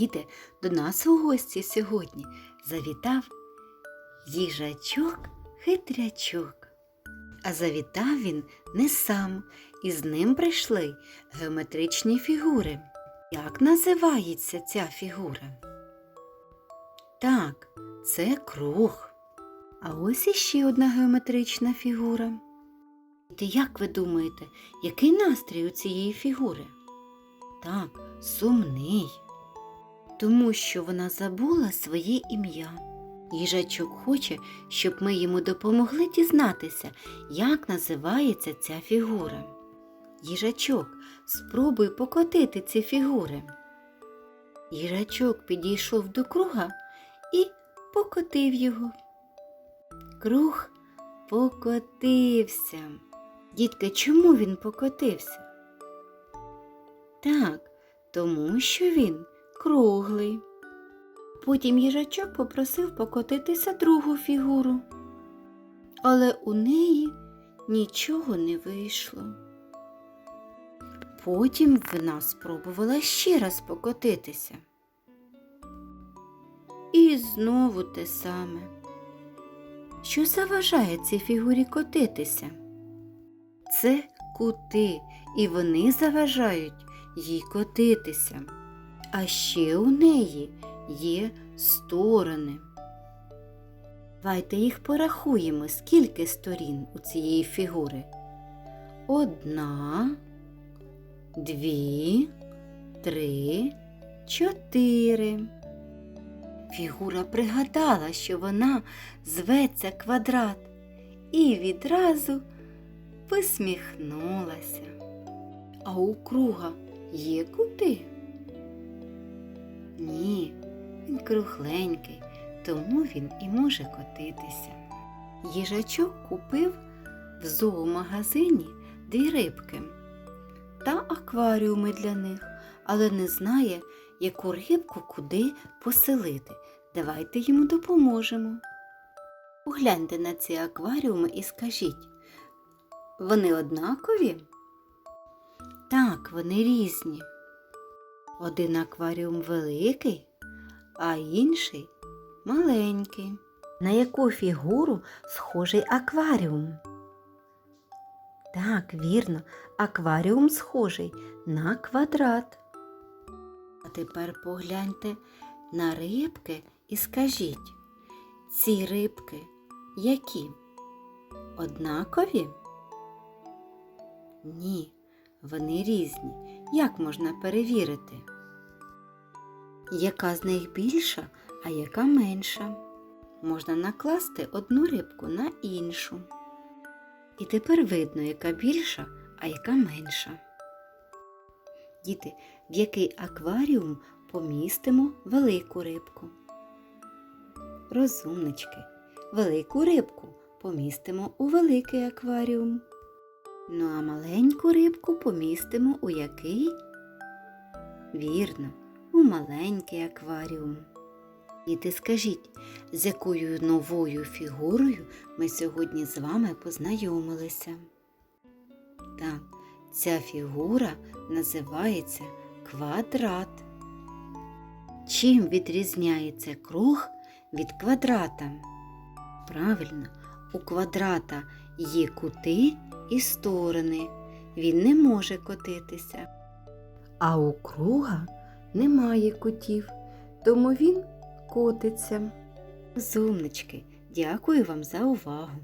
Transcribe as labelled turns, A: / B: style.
A: Діти, до нас у гості сьогодні завітав їжачок хитрячок. А завітав він не сам, і з ним прийшли геометричні фігури. Як називається ця фігура? Так, це круг. А ось іще одна геометрична фігура. Ти як ви думаєте, який настрій у цієї фігури? Так, сумний. Тому що вона забула своє ім'я. Їжачок хоче, щоб ми йому допомогли дізнатися, як називається ця фігура. Їжачок, спробуй покотити ці фігури. Їжачок підійшов до круга і покотив його. Круг покотився. Дітки, чому він покотився? Так, тому що він круглий. Потім їжачок попросив покотитися другу фігуру, але у неї нічого не вийшло. Потім вона спробувала ще раз покотитися. І знову те саме. Що заважає цій фігурі котитися? Це кути, і вони заважають їй котитися. А ще у неї є сторони. Давайте їх порахуємо, скільки сторін у цієї фігури. Одна, дві, три, чотири. Фігура пригадала, що вона зветься квадрат, і відразу посміхнулася. А у круга є кути? Ні, він кругленький, тому він і може котитися. Їжачок купив в зоомагазині дві рибки та акваріуми для них, але не знає, яку рибку куди поселити. Давайте йому допоможемо. Погляньте на ці акваріуми і скажіть, вони однакові? Так, вони різні. Один акваріум великий, а інший маленький. На яку фігуру схожий акваріум? Так, вірно, акваріум схожий на квадрат. А тепер погляньте на рибки і скажіть, ці рибки які? Однакові? Ні, вони різні. Як можна перевірити? Яка з них більша, а яка менша? Можна накласти одну рибку на іншу. І тепер видно, яка більша, а яка менша. Діти, в який акваріум помістимо велику рибку? Розумнички, велику рибку помістимо у великий акваріум. Ну а маленьку рибку помістимо у який? Вірно, у маленький акваріум. І ти скажіть, з якою новою фігурою ми сьогодні з вами познайомилися? Так, ця фігура називається квадрат. Чим відрізняється круг від квадрата? Правильно, у квадрата є кути і сторони. Він не може котитися. А у круга немає кутів, тому він котиться. Зумнички, дякую вам за увагу.